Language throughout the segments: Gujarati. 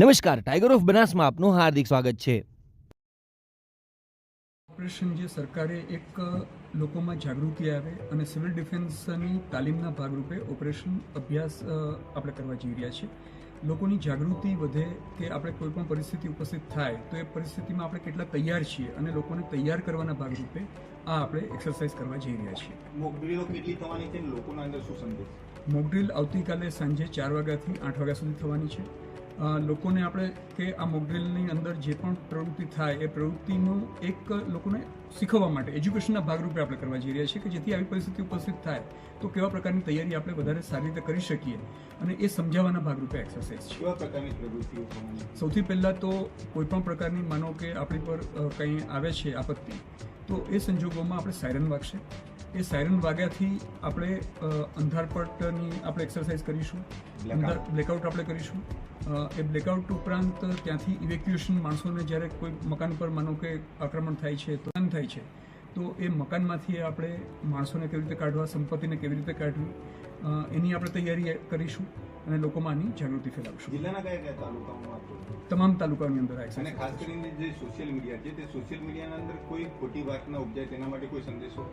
નમસ્કાર ટાઈગર ઓફ બનાસમાં આપનું હાર્દિક સ્વાગત છે. ઓપરેશન જે સરકારે એક લોકોમાં જાગૃતિ આવે અને સિવિલ ડિફેન્સની તાલીમના ભાગરૂપે ઓપરેશન અભ્યાસ આપણે કરવા જઈ રહ્યા છીએ. લોકોની જાગૃતિ વધે કે આપણે કોઈ પણ પરિસ્થિતિ ઉપસ્થિત થાય તો એ પરિસ્થિતિમાં આપણે કેટલા તૈયાર છીએ અને લોકોને તૈયાર કરવાના ભાગરૂપે આ આપણે એક્સરસાઇઝ કરવા જઈ રહ્યા છીએ. મોકડ્રીલો કેટલી થવાની છે લોકોના અંદર શું સંદેશ? મોકડ્રીલ આવતીકાલે સાંજે ચાર વાગ્યાથી આઠ વાગ્યા સુધી થવાની છે. લોકોને આપણે કે આ મોકડ્રીલની અંદર જે પણ પ્રવૃત્તિ થાય એ પ્રવૃત્તિનું એક લોકોને શીખવવા માટે એજ્યુકેશનના ભાગરૂપે આપણે કરવા જઈ રહ્યા છીએ કે જેથી આવી પરિસ્થિતિ ઉપસ્થિત થાય. તો કેવા પ્રકારની તૈયારી આપણે વધારે સારી રીતે કરી શકીએ અને એ સમજાવવાના ભાગરૂપે એક્સરસાઇઝ છે. કેવા પ્રકારની પ્રવૃત્તિઓ સૌથી પહેલાં તો કોઈ પણ પ્રકારની માનો કે આપણી પર કંઈ આવે છે આપત્તિ તો એ સંજોગોમાં આપણે સાયરન વાગશે. એ સાયરન વાગ્યાથી આપણે અંધારપટની આપણે એક્સરસાઇઝ કરીશું. બ્લેકઆઉટ આપણે કરીશું. એ બ્લેકઆઉટ ઉપરાંત ત્યાંથી ઇવેક્યુએશન માણસોને જ્યારે કોઈ મકાન પર માનો કે આક્રમણ થાય છે તો થાય છે. તો એ મકાનમાંથી આપણે માણસોને કેવી રીતે કાઢવા સંપત્તિને કેવી રીતે કાઢવી એની આપણે તૈયારી કરીશું. અને લોકોમાં આની જાગૃતિ ફેલાવશું. જિલ્લાના કયા કયા તાલુકામાં તમામ તાલુકાની અંદર આ અને ખાસ કરીને જે સોશિયલ મીડિયા છે તે સોશિયલ મીડિયાના અંદર કોઈ ખોટી વાત ન ઉપજાય તેના માટે કોઈ સંદેશો?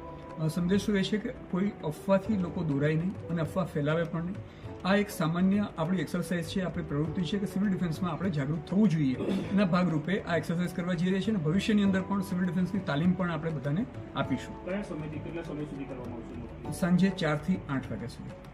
સંદેશો એ છે કે કોઈ અફવાથી લોકો દોરાય નહીં અને અફવા ફેલાવે પણ નહીં. આ એક સામાન્ય આપણી એક્સરસાઇઝ છે આપણી પ્રવૃત્તિ છે કે સિવિલ ડિફેન્સમાં આપણે જાગૃત થવું જોઈએ. એના ભાગરૂપે આ એક્સરસાઇઝ કરવા જઈ રહ્યા છે અને ભવિષ્યની અંદર પણ સિવિલ ડિફેન્સની તાલીમ પણ આપણે બધાને આપીશું. કયા સમયથી કેટલા સમય સુધી કરવામાં આવશે? સાંજે ચારથી આઠ વાગ્યા સુધી.